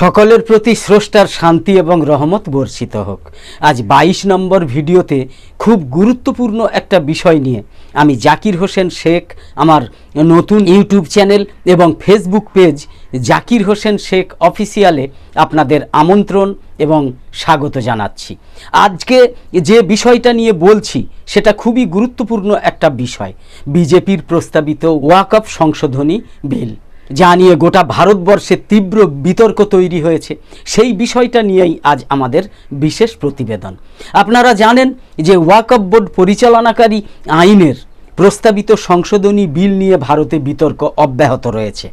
সকলের প্রতি স্রষ্টার শান্তি এবং রহমত বর্ষিত হোক। আজ বাইশ নম্বর ভিডিওতে খুব গুরুত্বপূর্ণ একটা বিষয় নিয়ে আমি জাকির হোসেন শেখ, আমার নতুন ইউটিউব চ্যানেল এবং ফেসবুক পেজ জাকির হোসেন শেখ অফিসিয়ালে আপনাদের আমন্ত্রণ এবং স্বাগত জানাচ্ছি। আজকে যে বিষয়টা নিয়ে বলছি, সেটা খুবই গুরুত্বপূর্ণ একটা বিষয়। বিজেপির প্রস্তাবিত ওয়াকফ সংশোধনী বিল। যা নিয়ে গোটা ভারতবর্ষে তীব্র বিতর্ক তৈরি হয়েছে, সেই বিষয়টা নিয়েই আজ আমাদের বিশেষ প্রতিবেদন। আপনারা জানেন যে ওয়াকফ বোর্ড পরিচালনাকারী আইনের প্রস্তাবিত সংশোধনী বিল নিয়ে ভারতে বিতর্ক অব্যাহত রয়েছে।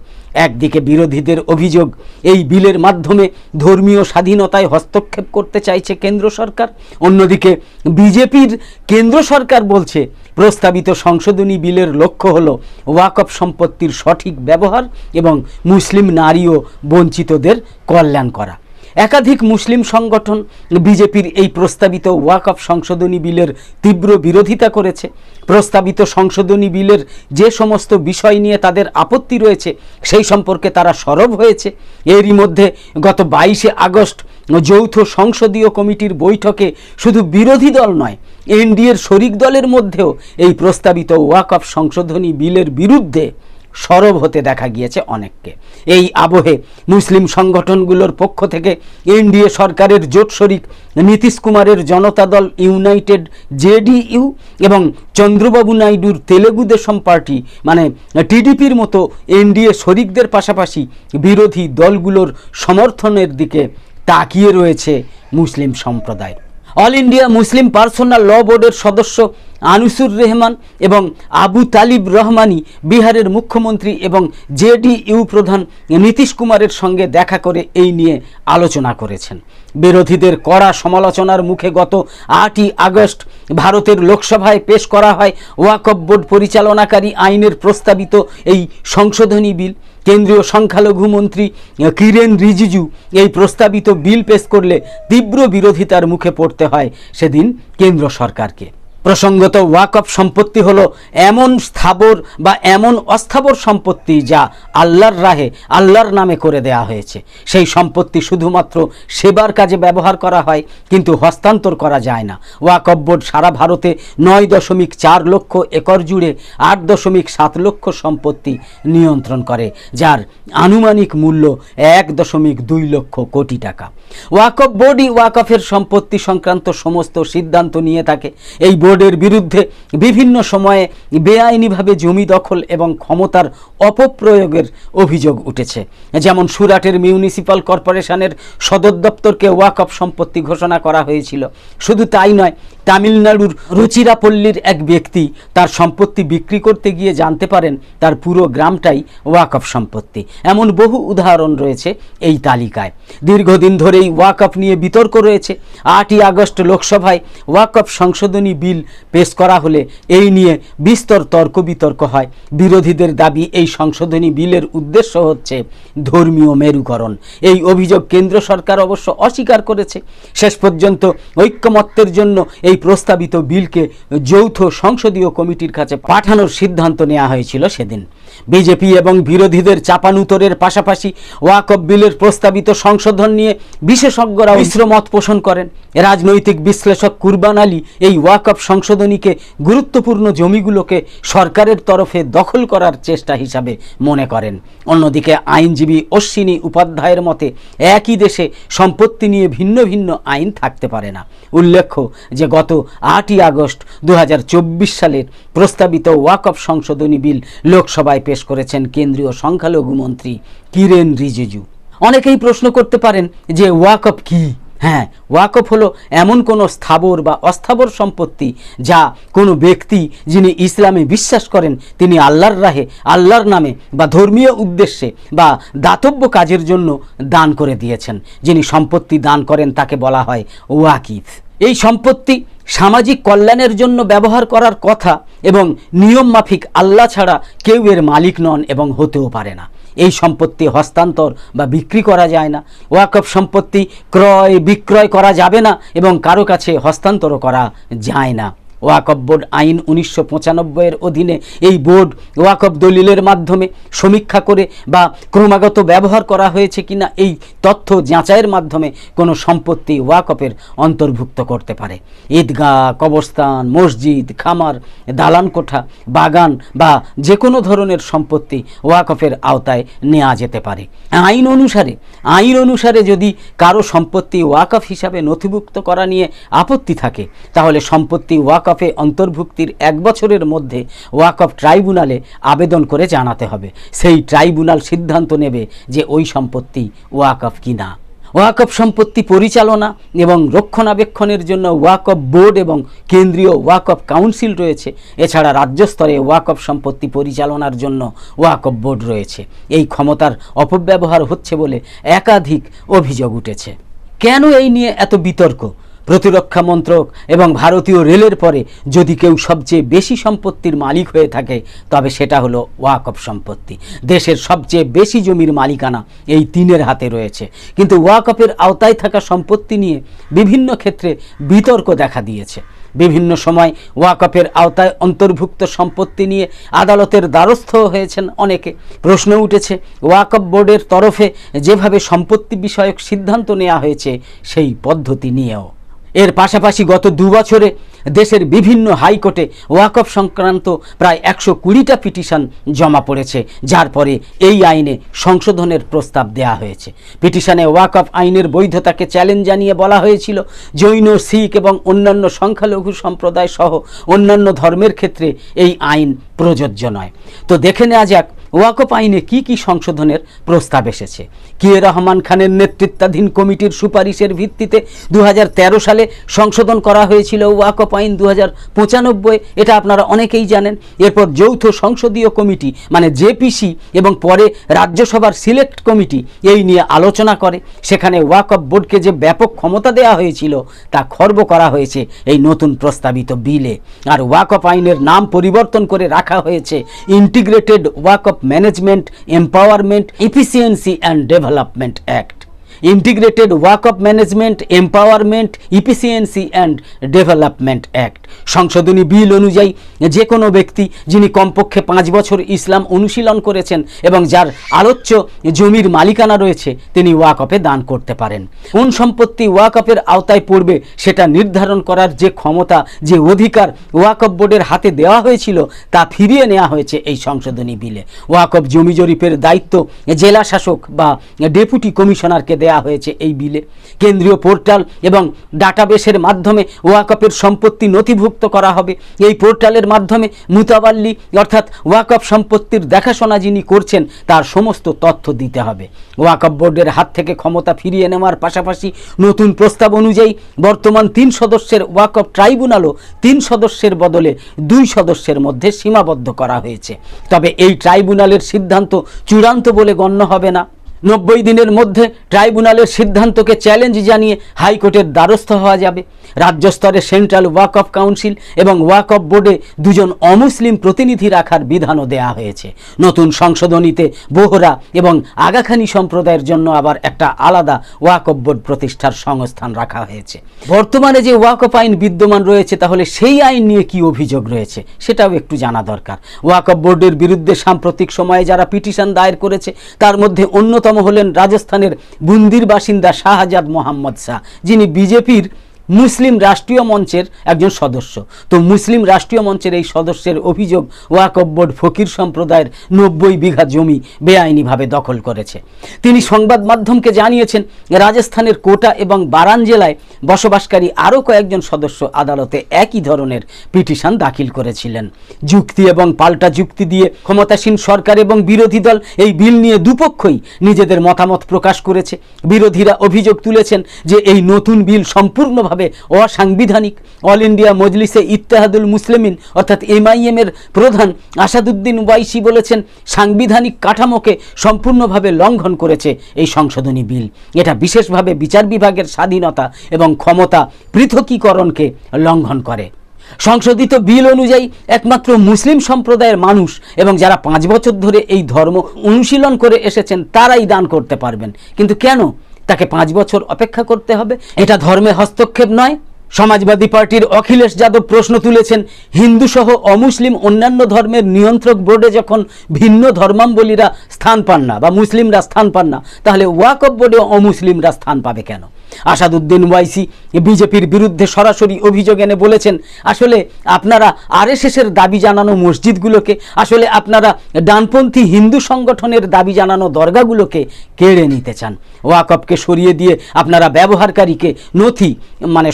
একদিকে বিরোধীদের অভিযোগ, এই বিলের মাধ্যমে ধর্মীয় স্বাধীনতায় হস্তক্ষেপ করতে চাইছে কেন্দ্র সরকার। অন্যদিকে বিজেপির কেন্দ্র সরকার বলছে প্রস্তাবিত সংশোধনী বিলের লক্ষ্য হল ওয়াকফ সম্পত্তির সঠিক ব্যবহার এবং মুসলিম নারী ও বঞ্চিতদের কল্যাণ করা। একাধিক মুসলিম সংগঠন বিজেপির এই প্রস্তাবিত ওয়াকফ সংশোধনী বিলের তীব্র বিরোধিতা করেছে। প্রস্তাবিত সংশোধনী বিলের যে সমস্ত বিষয় নিয়ে তাদের আপত্তি রয়েছে, সেই সম্পর্কে তারা সরব হয়েছে। এরই মধ্যে গত বাইশে আগস্ট যৌথ সংসদীয় কমিটির বৈঠকে শুধু বিরোধী দল নয় এনডিএর শরিক দলের মধ্যেও এই প্রস্তাবিত ওয়াকফ সংশোধনী বিলের বিরুদ্ধে সরব হতে দেখা গিয়েছে অনেককে। এই আবহে মুসলিম সংগঠনগুলোর পক্ষ থেকে এনডিএ সরকারের জোট শরিক নীতিশ কুমারের জনতা দল ইউনাইটেড জেডিইউ এবং চন্দ্রবাবু নাইডুর তেলেগু দেশম পার্টি মানে টিডিপির মতো এনডিএ শরিকদের পাশাপাশি বিরোধী দলগুলোর সমর্থনের দিকে তাকিয়ে রয়েছে মুসলিম সম্প্রদায়। All India Muslim personal law বোর্ডের সদস্য আনিসুর রহমান এবং আবু তালিব রহমানি বিহারের মুখ্যমন্ত্রী এবং জেডিইউ প্রধান নীতিশ কুমারের সঙ্গে দেখা করে এই নিয়ে আলোচনা করেছেন। বিরোধীদের কড়া সমালোচনার মুখে গত আটই আগস্ট ভারতের লোকসভায় পেশ করা হয় ওয়াকফ বোর্ড পরিচালনাকারী আইনের প্রস্তাবিত এই সংশোধনী বিল। কেন্দ্রীয় সংখ্যালঘু মন্ত্রী কিরেন রিজিজু এই প্রস্তাবিত বিল পেশ করলে তীব্র বিরোধিতার মুখে পড়তে হয় সেদিন কেন্দ্র সরকারকে। প্রসঙ্গত ওয়াকফ সম্পত্তি হলো এমন স্থাবর বা এমন অস্থাবর সম্পত্তি যা আল্লাহর রাহে আল্লাহর নামে করে দেয়া হয়েছে। সেই সম্পত্তি শুধুমাত্র সেবার কাজে ব্যবহার করা হয়, কিন্তু হস্তান্তর করা যায় না। ওয়াকফ বোর্ড সারা ভারতে নয় দশমিক চার লক্ষ একর জুড়ে আট দশমিক সাত লক্ষ সম্পত্তি নিয়ন্ত্রণ করে, যার আনুমানিক মূল্য এক দশমিক দুই লক্ষ কোটি টাকা। ওয়াকফ বোর্ডই ওয়াকফের সম্পত্তি সংক্রান্ত সমস্ত সিদ্ধান্ত নিয়ে থাকে। এই বোর্ডের বিরুদ্ধে বিভিন্ন সময়ে বেআইনিভাবে জমি দখল এবং ক্ষমতার অপপ্রয়োগের অভিযোগ উঠেছে। যেমন সুরাটের মিউনিসিপ্যাল কর্পোরেশনের সদর দপ্তরকে ওয়াকফ সম্পত্তি ঘোষণা করা হয়েছিল। শুধু তাই নয়, তামিলনাড়ুর রুচিরাপল্লীর এক ব্যক্তি তার সম্পত্তি বিক্রি করতে গিয়ে জানতে পারেন তার পুরো গ্রামটাই ওয়াকফ সম্পত্তি। এমন বহু উদাহরণ রয়েছে এই তালিকায়। দীর্ঘদিন ধরেই ওয়াকফ নিয়ে বিতর্ক রয়েছে। আটই আগস্ট লোকসভায় ওয়াকফ সংশোধনী বিল পেশ করা হলে এই নিয়ে বিস্তর তর্ক বিতর্ক হয়। বিরোধীদের দাবি এই সংশোধনী বিলের উদ্দেশ্য হচ্ছে ধর্মীয় মেরুকরণ। এই অভিযোগ কেন্দ্র সরকার অবশ্য অস্বীকার করেছে। শেষ পর্যন্ত ঐক্যমত্যের জন্য এই প্রস্তাবিত বিলকে যৌথ সংসদীয় কমিটির কাছে পাঠানোর সিদ্ধান্ত নেওয়া হয়েছিল সেদিন। বিজেপি এবং বিরোধীদের চাপানুতরের পাশাপাশি ওয়াকফ বিলের প্রস্তাবিত সংশোধন নিয়ে বিশেষজ্ঞরা মিশ্র মত পোষণ করেন। রাজনৈতিক বিশ্লেষক কুরবান আলী এই ওয়াকফ সংশোধনীকে গুরুত্বপূর্ণ জমিগুলোকে সরকারের তরফে দখল করার চেষ্টা হিসাবে মনে করেন। অন্যদিকে আইনজীবী অশ্বিনী উপাধ্যায়ের মতে, একই দেশে সম্পত্তি নিয়ে ভিন্ন ভিন্ন আইন থাকতে পারে না। উল্লেখ্য যে গত আটই আগস্ট দুই হাজার চব্বিশ সালের প্রস্তাবিত ওয়াকফ সংশোধনী বিল লোকসভায় পেশ করেছেন কেন্দ্রীয় সংখ্যালঘু মন্ত্রী কিরেন রিজিজু। অনেকেই প্রশ্ন করতে পারেন যে ওয়াকফ কি? হ্যাঁ ওয়াকফ হলো এমন কোনো স্থাবর বা অস্থাবর সম্পত্তি যা কোনো ব্যক্তি যিনি ইসলামে বিশ্বাস করেন, তিনি আল্লাহর রাহে, আল্লাহর নামে বা ধর্মীয় উদ্দেশ্যে বা দাতব্য কাজের জন্য দান করে দিয়েছেন। যিনি সম্পত্তি দান করেন তাকে বলা হয় ওয়াকিফ। এই সম্পত্তি সামাজিক কল্যাণের জন্য ব্যবহার করার কথা এবং নিয়ম মাফিক আল্লাহ ছাড়া কেউ এর মালিক নন এবং হতেও পারে না। এই সম্পত্তি হস্তান্তর বা বিক্রি করা যায় না। ওয়াকফ সম্পত্তি ক্রয় বিক্রয় করা যাবে না এবং কারও কাছে হস্তান্তরও করা যায় না। ওয়াকফ বোর্ড আইন উনিশশো পঁচানব্বইয়ের অধীনে এই বোর্ড ওয়াকফ দলিলের মাধ্যমে সমীক্ষা করে বা ক্রমাগত ব্যবহার করা হয়েছে কিনা এই তথ্য যাচাইয়ের মাধ্যমে কোনো সম্পত্তি ওয়াকফের অন্তর্ভুক্ত করতে পারে। ঈদগাহ, কবরস্থান, মসজিদ, খামার দালান কোঠা বাগান বা যে কোনো ধরনের সম্পত্তি ওয়াকফের আওতায় নেওয়া যেতে পারে। আইন অনুসারে আইন অনুসারে যদি কারও সম্পত্তি ওয়াকফ হিসাবে নথিভুক্ত করা নিয়ে আপত্তি থাকে, তাহলে সম্পত্তি ওয়াকফে অন্তর্ভুক্তির এক বছরের মধ্যে ওয়াকফ ট্রাইব্যুনালে আবেদন করে জানাতে হবে। সেই ট্রাইব্যুনাল সিদ্ধান্ত নেবে যে ওই সম্পত্তি ওয়াকফ কিনা। ওয়াকফ সম্পত্তি পরিচালনা এবং রক্ষণাবেক্ষণের জন্য ওয়াকফ বোর্ড এবং কেন্দ্রীয় ওয়াকফ কাউন্সিল রয়েছে। এছাড়া রাজ্য স্তরে ওয়াকফ সম্পত্তি পরিচালনার জন্য ওয়াকফ বোর্ড রয়েছে। এই ক্ষমতার অপব্যবহার হচ্ছে বলে একাধিক অভিযোগ উঠেছে। কেন এই নিয়ে এত বিতর্ক? প্রতিরক্ষা মন্ত্রক এবং ভারতীয় রেলের পরে যদি কেউ সবচেয়ে বেশি সম্পত্তির মালিক হয়ে থাকে, তবে সেটা হলো ওয়াকফ সম্পত্তি। দেশের সবচেয়ে বেশি জমির মালিকানা এই তিনের হাতে রয়েছে। কিন্তু ওয়াকফের আওতায় থাকা সম্পত্তি নিয়ে বিভিন্ন ক্ষেত্রে বিতর্ক দেখা দিয়েছে। বিভিন্ন সময় ওয়াকফের আওতায় অন্তর্ভুক্ত সম্পত্তি নিয়ে আদালতের দ্বারস্থ হয়েছেন অনেকে। প্রশ্ন উঠেছে, ওয়াকফ বোর্ডের তরফে যেভাবে সম্পত্তি বিষয়ক সিদ্ধান্ত নেওয়া হয়েছে, সেই পদ্ধতি নিয়েও। এর পাশাপাশি গত দু বছরে দেশের বিভিন্ন হাইকোর্টে ওয়াকফ সংক্রান্ত প্রায় একশো কুড়িটা পিটিশন জমা পড়েছে, যার পরে এই আইনে সংশোধনের প্রস্তাব দেওয়া হয়েছে। পিটিশনে ওয়াকফ আইনের বৈধতাকে চ্যালেঞ্জ জানিয়ে বলা হয়েছিল, জৈন, শিখ এবং অন্যান্য সংখ্যালঘু সম্প্রদায় সহ অন্যান্য ধর্মের ক্ষেত্রে এই আইন প্রযোজ্য নয়। তো দেখে নেওয়া যাক ওয়াকফ আইনে কি কি সংশোধনের প্রস্তাব এসেছে? কিয়ে রহমান খানের নেতৃত্বাধীন কমিটির সুপারিশের ভিত্তিতে দু হাজার তেরো সালে সংশোধন করা হয়েছিল ওয়াকফ আইন দু হাজার পঁচানব্বই, এটা আপনারা অনেকেই জানেন। এরপর যৌথ সংসদীয় কমিটি মানে জেপিসি, এবং পরে রাজ্যসভার সিলেক্ট কমিটি এই নিয়ে আলোচনা করে। সেখানে ওয়াকফ বোর্ডকে যে ব্যাপক ক্ষমতা দেওয়া হয়েছিল, তা খর্ব করা হয়েছে এই নতুন প্রস্তাবিত বিলে। আর ওয়াকফ আইনের নাম পরিবর্তন করে রাখা হয়েছে integrated waqf management empowerment efficiency and development act integrated waqf management empowerment efficiency and development act সংশোধনী বিল অনুযায়ী যে কোনো ব্যক্তি যিনি কমপক্ষে পাঁচ বছর ইসলাম অনুশীলন করেছেন এবং যার আলোচ্য জমির মালিকানা রয়েছে, তিনি ওয়াকফে দান করতে পারেন। কোন সম্পত্তি ওয়াকফের আওতায় পড়বে সেটা নির্ধারণ করার যে ক্ষমতা, যে অধিকার ওয়াকফ বোর্ডের হাতে দেওয়া হয়েছিল, তা ফিরিয়ে নেওয়া হয়েছে এই সংশোধনী বিলে। ওয়াকফ জমি জরিপের দায়িত্ব জেলা শাসক বা ডেপুটি কমিশনারকে দেওয়া হয়েছে এই বিলে। কেন্দ্রীয় পোর্টাল এবং ডাটাবেসের মাধ্যমে ওয়াকফের সম্পত্তি নথিভুক্ত করা হবে। এই পোর্টালের মাধ্যমে মুতাবাল্লি অর্থাৎ ওয়াকফ সম্পত্তির দেখাশোনা যিনি করছেন, তার সমস্ত তথ্য দিতে হবে। ওয়াকফ বোর্ডের হাত থেকে ক্ষমতা ফিরিয়ে নেওয়ার পাশাপাশি নতুন প্রস্তাব অনুযায়ী বর্তমান তিন সদস্যের ওয়াকফ ট্রাইব্যুনালও তিন সদস্যের বদলে দুই সদস্যের মধ্যে সীমাবদ্ধ করা হয়েছে। তবে এই ট্রাইব্যুনালের সিদ্ধান্ত চূড়ান্ত বলে গণ্য হবে না। নব্বই দিনের মধ্যে ট্রাইব্যুনালের সিদ্ধান্তকে চ্যালেঞ্জ জানিয়ে হাইকোর্টের দ্বারস্থ হওয়া যাবে। রাজ্য স্তরে সেন্ট্রাল ওয়াক অফ কাউন্সিল এবং ওয়াক অফ বোর্ডে দুজন অমুসলিম প্রতিনিধি রাখার বিধানও দেয়া হয়েছে। নতুন সংশোধনীতে বোহরা এবং আগাখানি সম্প্রদায়ের জন্য আবার একটা আলাদা ওয়াক অফ বোর্ড প্রতিষ্ঠার সংস্থান রাখা হয়েছে। বর্তমানে যে ওয়াক অফ আইন বিদ্যমান রয়েছে, তাহলে সেই আইন নিয়ে কি অভিযোগ রয়েছে, সেটাও একটু জানা দরকার। ওয়াক অফ বোর্ডের বিরুদ্ধে সাম্প্রতিক সময়ে যারা পিটিশন দায়ের করেছে, তার মধ্যে অন্যতম হলেন রাজস্থানের বুন্দির বাসিন্দা শাহজাদ মোহাম্মদ শাহ যিনি বিজেপির মুসলিম রাষ্ট্রীয় মঞ্চের একজন সদস্য। তো মুসলিম রাষ্ট্রীয় মঞ্চের এই সদস্যের অভিযোগ ওয়াকফ বোর্ড ফকির সম্প্রদায়ের নব্বই বিঘা জমি বেআইনিভাবে দখল করেছে। তিনি সংবাদ মাধ্যমকে জানিয়েছেন, রাজস্থানের কোটা এবং বারান জেলায় বসবাসকারী আরও কয়েকজন সদস্য আদালতে একই ধরনের পিটিশন দাখিল করেছিলেন। যুক্তি এবং পাল্টা যুক্তি দিয়ে ক্ষমতাসীন সরকার এবং বিরোধী দল এই বিল নিয়ে দুপক্ষই নিজেদের মতামত প্রকাশ করেছে। বিরোধীরা অভিযোগ তুলেছেন যে এই নতুন বিল সম্পূর্ণভাবে অসাংবিধানিক। অল ইন্ডিয়া মজলিসে ইত্তেহাদুল মুসলিমিন, অর্থাৎ এমআইএম এর প্রধান আসাদুদ্দিন ওয়াইসি বলেছেন, সাংবিধানিক কাঠামোকে সম্পূর্ণভাবে লঙ্ঘন করেছে এই সংশোধনী বিল। এটা বিশেষভাবে বিচার বিভাগের স্বাধীনতা এবং ক্ষমতা পৃথকীকরণকে লঙ্ঘন করে। সংশোধিত বিল অনুযায়ী একমাত্র মুসলিম সম্প্রদায়ের মানুষ এবং যারা পাঁচ বছর ধরে এই ধর্ম অনুশীলন করে এসেছেন, তারাই দান করতে পারবেন। কিন্তু কেন? তাকে পাঁচ বছর অপেক্ষা করতে হবে। এটা ধর্মে হস্তক্ষেপ নয়। সমাজবাদী পার্টির অখিলেশ যাদব প্রশ্ন তুলেছেন হিন্দু সহ অমুসলিম অন্যান্য ধর্মের নিয়ন্ত্রক বোর্ডে যখন ভিন্ন ধর্মাম্বলীরা স্থান পান না বা মুসলিমরা স্থান পান না, তাহলে ওয়াকফ বোর্ডে অমুসলিমরা স্থান পাবে কেন? আসাদুদ্দিন ওয়াইসি বিজেপির বিরুদ্ধে সরাসরি অভিযোগ এনে বলেছেন, আসলে আপনারা আরএসএসের দাবি জানানো মসজিদগুলোকে, আসলে আপনারা ডানপন্থী হিন্দু সংগঠনের দাবি জানানো দরগাগুলোকে কেড়ে নিতে চান। ওয়াকফকে সরিয়ে দিয়ে আপনারা ব্যবহারকারীকে নথি মানে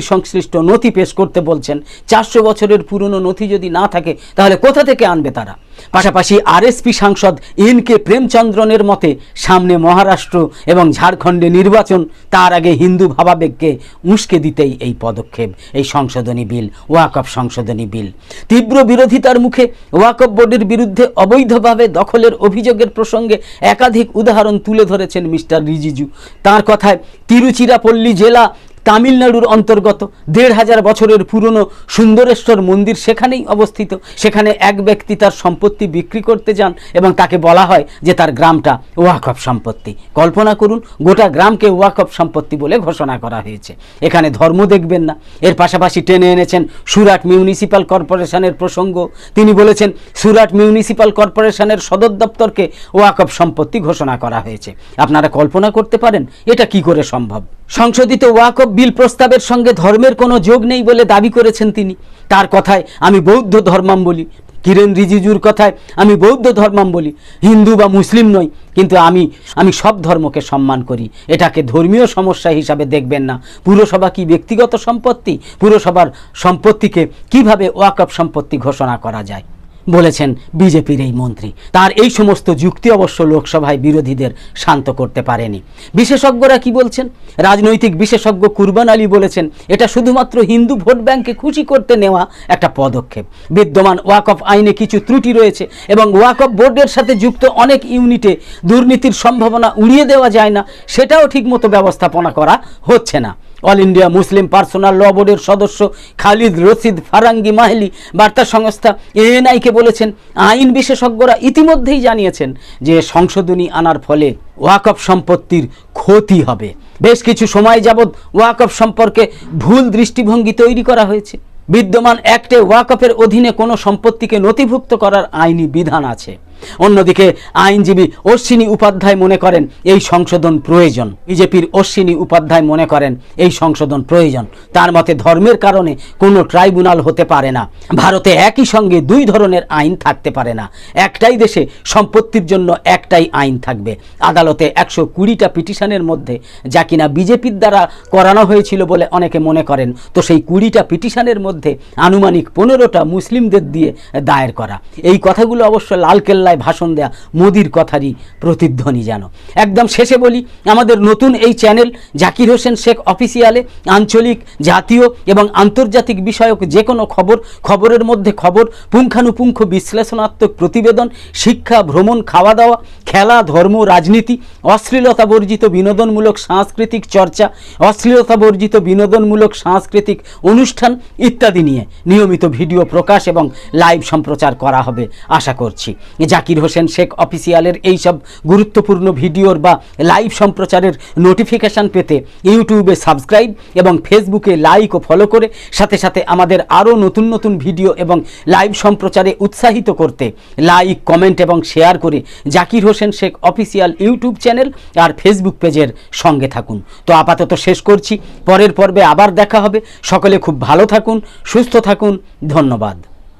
সম্পত্তির সংশ্লিষ্ট নথি পেশ করতে বলছেন, চারশো বছরের পুরনো নথি যদি না থাকে, তাহলে কোথা থেকে আনবে তারা? পাশাপাশি আরএসপি সাংসদ এন কে প্রেমচন্দ্রনের মতে, সামনে মহারাষ্ট্র এবং ঝাড়খণ্ডে নির্বাচন, তার আগে হিন্দু ভাবাবেগকে উস্কে দিতেই এই পদক্ষেপ, এই সংশোধনী বিল, ওয়াকফ সংশোধনী বিল। তীব্র বিরোধিতার মুখে ওয়াকফ বোর্ডের বিরুদ্ধে অবৈধভাবে দখলের অভিযোগের প্রসঙ্গে একাধিক উদাহরণ তুলে ধরেছেন মিস্টার রিজিজু। তার কথায়, তিরুচিরাপল্লী জেলা তামিলনাড়ুর অন্তর্গত দেড় হাজার বছরের পুরনো সুন্দরেশ্বর মন্দির সেখানেই অবস্থিত। সেখানে এক ব্যক্তি তার সম্পত্তি বিক্রি করতে যান এবং তাকে বলা হয় যে তার গ্রামটা ওয়াকফ সম্পত্তি। কল্পনা করুন, গোটা গ্রামকে ওয়াকফ সম্পত্তি বলে ঘোষণা করা হয়েছে। এখানে ধর্ম দেখবেন না। এর পাশাপাশি টেনে এনেছেন সুরাট মিউনিসিপ্যাল কর্পোরেশনের প্রসঙ্গ। তিনি বলেছেন, সুরাট মিউনিসিপ্যাল কর্পোরেশনের সদর দপ্তরকে ওয়াকফ সম্পত্তি ঘোষণা করা হয়েছে। আপনারা কল্পনা করতে পারেন, এটা কি করে সম্ভব? সংশোধিত ওয়াকফ বিল প্রস্তাবের সঙ্গে ধর্মের কোনো যোগ নেই বলে দাবি করেছেন তিনি। তার কথায় আমি বৌদ্ধ ধর্মাম্বলী কিরেন রিজিজুর কথায় আমি বৌদ্ধ ধর্মাম্বলী হিন্দু বা মুসলিম নই, কিন্তু আমি আমি সব ধর্মকে সম্মান করি। এটাকে ধর্মীয় সমস্যা হিসাবে দেখবেন না। পুরসভা কি ব্যক্তিগত সম্পত্তি? পুরসভার সম্পত্তিকে কীভাবে ওয়াকফ সম্পত্তি ঘোষণা করা যায়? বলেছেন বিজেপির এই মন্ত্রী। তার এই সমস্ত যুক্তি অবশ্য লোকসভায় বিরোধীদের শান্ত করতে পারেনি। বিশেষজ্ঞরা কি বলছেন? রাজনৈতিক বিশেষজ্ঞ কুরবান আলী বলেছেন, এটা শুধুমাত্র হিন্দু ভোট ব্যাংকে খুশি করতে নেওয়া একটা পদক্ষেপ। বিদ্যমান ওয়াকফ আইনে কিছু ত্রুটি রয়েছে এবং ওয়াকফ বোর্ডের সাথে যুক্ত অনেক ইউনিটে দুর্নীতির সম্ভাবনা উড়িয়ে দেওয়া যায় না, সেটাও ঠিকমতো ব্যবস্থাপনা করা হচ্ছে না। All India Muslim personal law বোর্ডের সদস্য খালিদ রশিদ ফারাঙ্গি মাহলি বার্তা সংস্থা এএনআইকে বলেছেন, আইন বিশেষজ্ঞরা ইতিমধ্যেই জানিয়েছেন যে সংশোধনী আনার ফলে ওয়াকফ সম্পত্তির ক্ষতি হবে। বেশ কিছু সময় যাবৎ ওয়াকফ সম্পর্কে ভুল দৃষ্টিভঙ্গি তৈরি করা হয়েছে। বিদ্যমান অ্যাক্টে ওয়াকফের অধীনে কোনো সম্পত্তিকে নথিভুক্ত করার আইনি বিধান আছে। অন্যদিকে আইনজীবী অশ্বিনী উপাধ্যায় মনে করেন, এই সংশোধন প্রয়োজন। বিজেপির অশ্বিনী উপাধ্যায় মনে করেন, এই সংশোধন প্রয়োজন। তার মতে ধর্মের কারণে কোনো ট্রাইব্যুনাল হতে পারে না। ভারতে একই সঙ্গে দুই ধরনের আইন থাকতে পারে না। একটাই দেশে সম্পত্তির জন্য একটাই আইন থাকবে। আদালতে একশো কুড়িটা পিটিশনের মধ্যে যা কিনা বিজেপির দ্বারা করানো হয়েছিল বলে অনেকে মনে করেন, তো সেই কুড়িটা পিটিশনের মধ্যে আনুমানিক পনেরোটা মুসলিমদের দিয়ে দায়ের করা। এই কথাগুলো অবশ্য লালকেল্লা বাংলায় ভাষণ দেয়া মোদির কথারই প্রতিধ্বনি যেন। একদম শেষে বলি, আমাদের নতুন এই চ্যানেল জাকির হোসেন শেখ অফিসিয়ালে আঞ্চলিক, জাতীয় এবং আন্তর্জাতিক বিষয়ক যে কোনো খবর, খবরের মধ্যে খবর, পুঙ্খানুপুঙ্খ বিশ্লেষণাত্মক প্রতিবেদন, শিক্ষা, ভ্রমণ খাওয়া দাওয়া খেলা, ধর্ম, রাজনীতি অশ্লীলতা বর্জিত বিনোদনমূলক সাংস্কৃতিক চর্চা অশ্লীলতা বর্জিত বিনোদনমূলক সাংস্কৃতিক অনুষ্ঠান ইত্যাদি নিয়ে নিয়মিত ভিডিও প্রকাশ এবং লাইভ সম্প্রচার করা হবে, আশা করছি। জাকির হোসেন শেখ অফিসিয়ালের এইসব গুরুত্বপূর্ণ ভিডিওর বা লাইভ সম্প্রচারের নোটিফিকেশান পেতে ইউটিউবে সাবস্ক্রাইব এবং ফেসবুকে লাইক ও ফলো করে সাথে সাথে আমাদের আরও নতুন নতুন ভিডিও এবং লাইভ সম্প্রচারে উৎসাহিত করতে লাইক, কমেন্ট এবং শেয়ার করে Zakir Hossain Sheikh official YouTube channel আর ফেসবুক পেজের সঙ্গে থাকুন। তো আপাতত শেষ করছি। পরের পর্বে আবার দেখা হবে। সকলে খুব ভালো থাকুন, সুস্থ থাকুন। ধন্যবাদ।